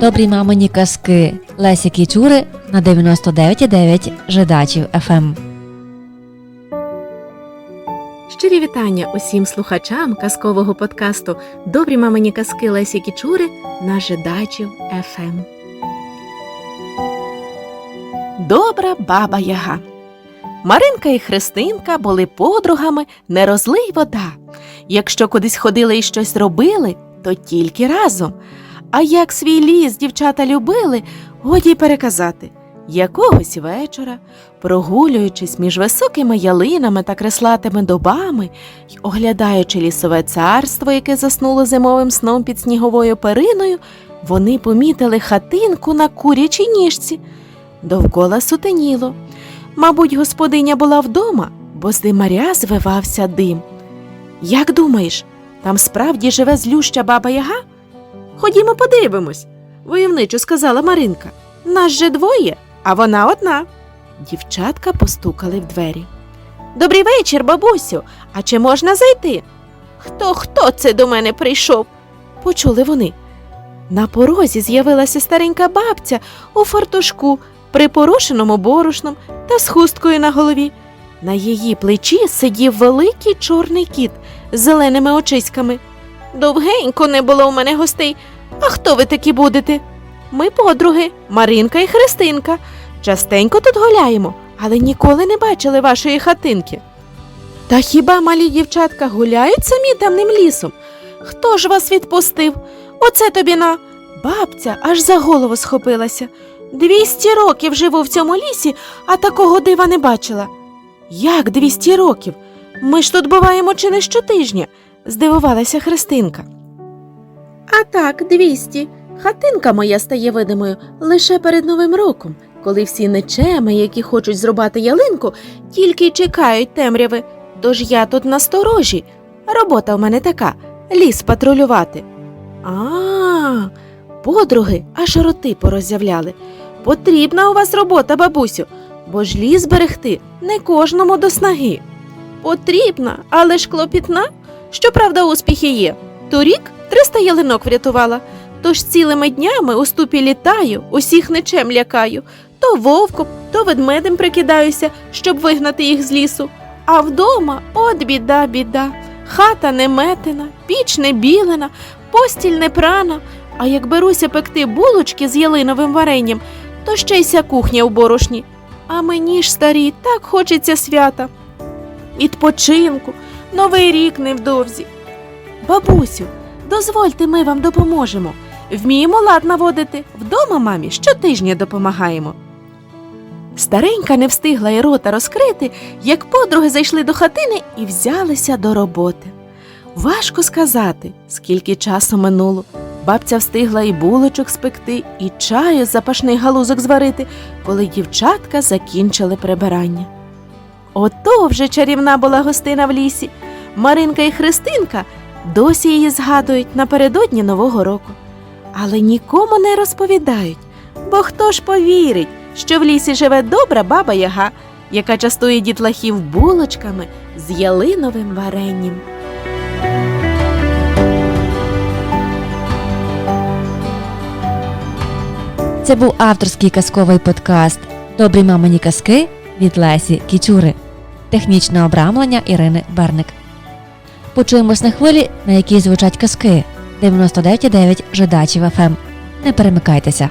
Добрі мамині казки Лесі Кічури на 99,9 Жидачів Ем. ФМ. Щирі вітання усім слухачам казкового подкасту Добрі мамині казки Лесі Кічури на Жидачів ФМ. Добра баба Яга. Маринка і Христинка були подругами не розлий вода. Якщо кудись ходили і щось робили, то тільки разом. А як свій ліс дівчата любили, годі й переказати. Якогось вечора, прогулюючись між високими ялинами та креслатими добами й оглядаючи лісове царство, яке заснуло зимовим сном під сніговою периною, вони помітили хатинку на курячій ніжці. Довкола сутеніло. Мабуть, господиня була вдома, бо з димаря звивався дим. Як думаєш, там справді живе злюща баба Яга? Ходімо подивимось, войовничо сказала Маринка. Нас же двоє, а вона одна. Дівчатка постукали в двері. Добрий вечір, бабусю. А чи можна зайти? Хто хто це до мене прийшов? почули вони. На порозі з'явилася старенька бабця у фартушку, припорошеному борошном та з хусткою на голові. На її плечі сидів великий чорний кіт з зеленими очиськами. Довгенько не було у мене гостей. А хто ви такі будете? Ми подруги, Маринка і Христинка. Частенько тут гуляємо, але ніколи не бачили вашої хатинки. Та хіба малі дівчатка гуляють самі темним лісом? Хто ж вас відпустив? Оце тобі на. Бабця аж за голову схопилася. Двісті років живу в цьому лісі, а такого дива не бачила. Як двісті років? Ми ж тут буваємо чи не щотижня, здивувалася Христинка. А так, двісті. Хатинка моя стає видимою лише перед Новим роком, коли всі нечеми, які хочуть зрубати ялинку, тільки й чекають темряви. Тож я тут насторожі. Робота в мене така ліс патрулювати. А, подруги аж роти пороззявляли. Потрібна у вас робота, бабусю, бо ж ліс берегти не кожному до снаги. Потрібна, але ж клопітна. Щоправда, успіхи є. Торік 300 ялинок врятувала. Тож цілими днями у ступі літаю, усіх нечем лякаю. То вовком, то ведмедем прикидаюся, щоб вигнати їх з лісу. А вдома от біда, біда. Хата не метена, піч не білена, постіль не прана. А як беруся пекти булочки з ялиновим варенням, то ще й ся кухня у борошні. А мені ж старі, так хочеться свята. Відпочинку, новий рік невдовзі. Бабусю, дозвольте, ми вам допоможемо. Вміємо лад наводити. Вдома мамі щотижня допомагаємо. Старенька не встигла й рота розкрити, як подруги зайшли до хатини і взялися до роботи. Важко сказати, скільки часу минуло. Бабця встигла і булочок спекти, і чаю з запашних галузок зварити, коли дівчатка закінчили прибирання. Ото вже чарівна була гостина в лісі. Маринка і Христинка досі її згадують напередодні Нового року. Але нікому не розповідають, бо хто ж повірить, що в лісі живе добра баба Яга, яка частує дітлахів булочками з ялиновим варенням. Це був авторський казковий подкаст Добрі мамині казки від Лесі Кічури. Технічне обрамлення Ірини Берник. Почуємось на хвилі, на якій звучать казки 99,9 Жидачів ФМ. Не перемикайтеся.